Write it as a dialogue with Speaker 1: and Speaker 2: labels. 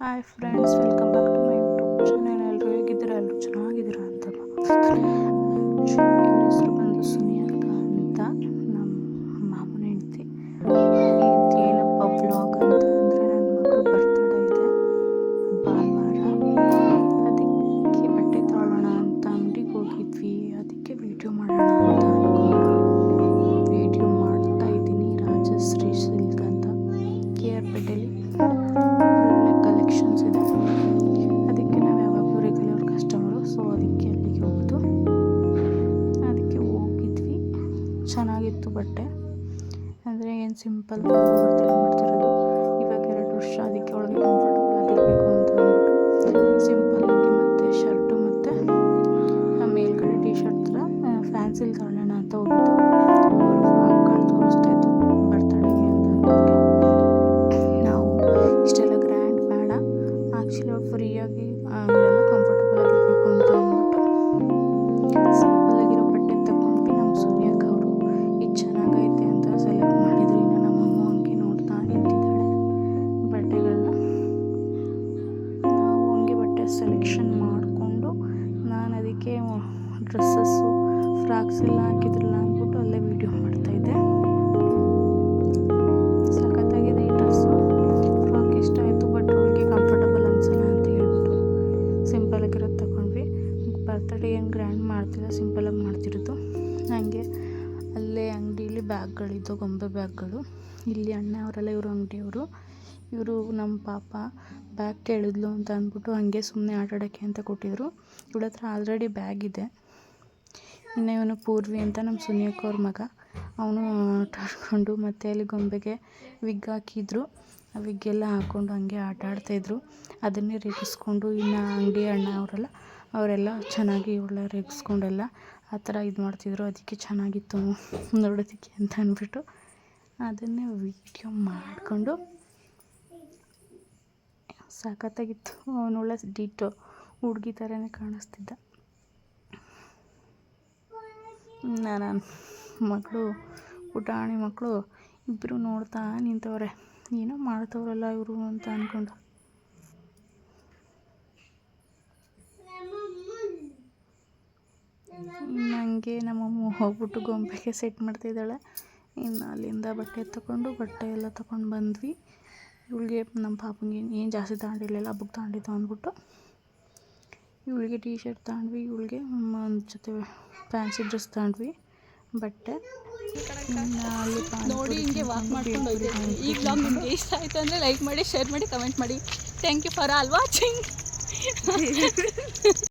Speaker 1: Hi friends welcome back to my YouTube channel ಎಲ್ಲರೂ ಹೇಗಿದ್ದೀರಾ? ಎಲ್ಲರೂ ಚೆನ್ನಾಗಿದ್ದೀರಾ ಅಂತ ಹೆಸರು ಬಂದು ಸುನಿಯಕ್ಕ ಅಂತ. ನಮ್ಮ ಮಾಮನ ಹೆಂಡ್ತಿ. ಏನಪ್ಪ ಬ್ಲಾಗ್ ಅಂತ ಅಂದರೆ ನನ್ನ ಮಗಳು ಬರ್ತಡೇ ಇದೆ. ಭಾನುವಾರ. ಅದಕ್ಕೆ ಬಟ್ಟೆ ತಗೊಳ್ಳೋಣ ಅಂತ ಅಂಗಡಿಗೆ ಹೋಗಿದ್ವಿ. ಅದಕ್ಕೆ ವಿಡಿಯೋ ಮಾಡೋಣ ಅಂತ ವಿಡಿಯೋ ಮಾಡ್ತಾ ಇದ್ದೀನಿ. ರಾಜಶ್ರೀ ಸಿಲ್ಕ್ ಅಂತ. ಕೆ ಆರ್ ಪೇಟೆಲಿ ಚೆನ್ನಾಗಿತ್ತು ಬಟ್ಟೆ. ಅಂದರೆ ಏನು ಸಿಂಪಲ್ ಮಾಡ್ತಿರೋದು ಇವಾಗ ಎರಡು ವರ್ಷ ಅದಕ್ಕೆ ಒಳಗೆ ಕಂಫರ್ಟಬಲ್ ಆಗಿರಬೇಕು ಅಂತ ಅಂದ್ಬಿಟ್ಟು ಸಿಂಪಲ್ಲಾಗಿ ಮತ್ತು ಶರ್ಟು ಮತ್ತು ಮೇಲ್ಗಡೆ ಟಿ ಶರ್ಟ್ ಥರ ಫ್ಯಾನ್ಸಿಲ್ ತಗೊಳ್ಳೋಣ ಅಂತ ಹೋಗಿದ್ದು. ಸೆಲೆಕ್ಷನ್ ಮಾಡಿಕೊಂಡು ನಾನು ಅದಕ್ಕೆ ಡ್ರೆಸ್ಸಸ್ಸು ಫ್ರಾಕ್ಸ್ ಎಲ್ಲ ಹಾಕಿದ್ರಲ್ಲ ಅಂದ್ಬಿಟ್ಟು ಅಲ್ಲೇ ವೀಡಿಯೋ ಮಾಡ್ತಾಯಿದ್ದೆ. ಸಖತ್ತಾಗಿದೆ ಈ ಡ್ರೆಸ್ಸು ಫ್ರಾಕ್ ಇಷ್ಟ ಆಯಿತು ಬಟ್ ಅವ್ಳಿಗೆ ಕಂಫರ್ಟಬಲ್ ಅನಿಸಲ್ಲ ಅಂತ ಹೇಳ್ಬಿಟ್ಟು ಸಿಂಪಲಾಗಿರೋದು ತಗೊಂಡ್ವಿ. ಬರ್ತಡೇ ಏನು ಗ್ರ್ಯಾಂಡ್ ಮಾಡ್ತಿಲ್ಲ ಸಿಂಪಲಾಗಿ ಮಾಡ್ತಿರೋದು. ಹಾಗೆ ಅಲ್ಲೇ ಅಂಗಡೀಲಿ ಬ್ಯಾಗ್ಗಳಿದ್ದು ಗೊಂಬೆ ಬ್ಯಾಗ್ಗಳು. ಇಲ್ಲಿ ಅಣ್ಣ, ಅವರೆಲ್ಲ ಇವರು ಅಂಗಡಿಯವರು. ಇವರು ನಮ್ಮ ಪಾಪ ಬ್ಯಾಗ್ ಕೇಳಿದ್ಲು ಅಂತ ಅಂದ್ಬಿಟ್ಟು ಹಾಗೆ ಸುಮ್ಮನೆ ಆಟಾಡೋಕ್ಕೆ ಅಂತ ಕೊಟ್ಟಿದ್ರು. ಇವಳ ಹತ್ರ ಆಲ್ರೆಡಿ ಬ್ಯಾಗ್ ಇದೆ. ಇನ್ನು ಇವನು ಪೂರ್ವಿ ಅಂತ ನಮ್ಮ ಸುನಿಯಕ್ಕ ಅವ್ರ ಮಗ. ಅವನು ಆಟ ಮತ್ತು ಮತ್ತೆ ಅಲ್ಲಿ ಗೊಂಬೆಗೆ ವಿಗ್ ಹಾಕಿದ್ರು. ಆ ವಿಗ್ಗೆಲ್ಲ ಹಾಕ್ಕೊಂಡು ಹಂಗೆ ಆಟ ಆಡ್ತಾಯಿದ್ರು ಅದನ್ನೇ ರೇಗಿಸ್ಕೊಂಡು ಇನ್ನು ಅಂಗಡಿ ಅಣ್ಣ ಅವರೆಲ್ಲ ಅವರೆಲ್ಲ ಚೆನ್ನಾಗಿ ಇವಳ ರೇಗಿಸ್ಕೊಂಡೆಲ್ಲ ಆ ಥರ ಇದು ಮಾಡ್ತಿದ್ರು. ಅದಕ್ಕೆ ಚೆನ್ನಾಗಿತ್ತು ನೋಡೋದಕ್ಕೆ ಅಂತ ಅಂದ್ಬಿಟ್ಟು ಅದನ್ನೇ ವೀಡಿಯೋ ಮಾಡಿಕೊಂಡು ಸಖತ್ತಾಗಿತ್ತು. ಅವನೊಳ್ಳೆ ಡಿಟೋ ಹುಡುಗಿ ಥರನೇ ಕಾಣಿಸ್ತಿದ್ದ. ನಾನು ಮಕ್ಕಳು, ಪುಟಾಣಿ ಮಕ್ಕಳು ಇಬ್ಬರು ನೋಡ್ತಾ ನಿಂತವ್ರೆ. ಏನೋ ಮಾಡ್ತವ್ರಲ್ಲ ಇವರು ಅಂತ ಅಂದ್ಕೊಂಡು ನನಗೆ ನಮ್ಮಮ್ಮ ಹೋಗ್ಬಿಟ್ಟು ಗೊಂಬೆಗೆ ಸೆಟ್ ಮಾಡ್ತಿದ್ದಾಳೆ. ಇನ್ನು ಅಲ್ಲಿಂದ ಬಟ್ಟೆ ತಗೊಂಡು ಬಟ್ಟೆ ಎಲ್ಲ ತಗೊಂಡು ಬಂದ್ವಿ. ಇವಳಿಗೆ ನಮ್ಮ ಪಾಪಂಗೆ ಏನು ಜಾಸ್ತಿ ತಗೊಂಡಿರಲಿಲ್ಲ ಹಬ್ಬಕ್ಕೆ ತಗೊಂಡಿದ್ದು ಅಂದ್ಬಿಟ್ಟು ಇವಳಿಗೆ ಟೀ ಶರ್ಟ್ ತಗೊಂಡ್ವಿ ಇವಳಿಗೆ ಒಂದು ಜೊತೆ ಫ್ಯಾನ್ಸಿ ಡ್ರೆಸ್ ತಗೊಂಡ್ವಿ ಬಟ್ಟೆ.
Speaker 2: ನೋಡಿ ಹಿಂಗೆ ವಾಕ್ ಮಾಡ್ಕೊಂಡು ಹೋಗ್ತೀವಿ ಈ ಬ್ಲಾಗ್ ನಿಮಗೆ ಇಷ್ಟ ಆಯಿತು ಅಂದರೆ ಲೈಕ್ ಮಾಡಿ ಶೇರ್ ಮಾಡಿ ಕಮೆಂಟ್ ಮಾಡಿ. Thank you for all watching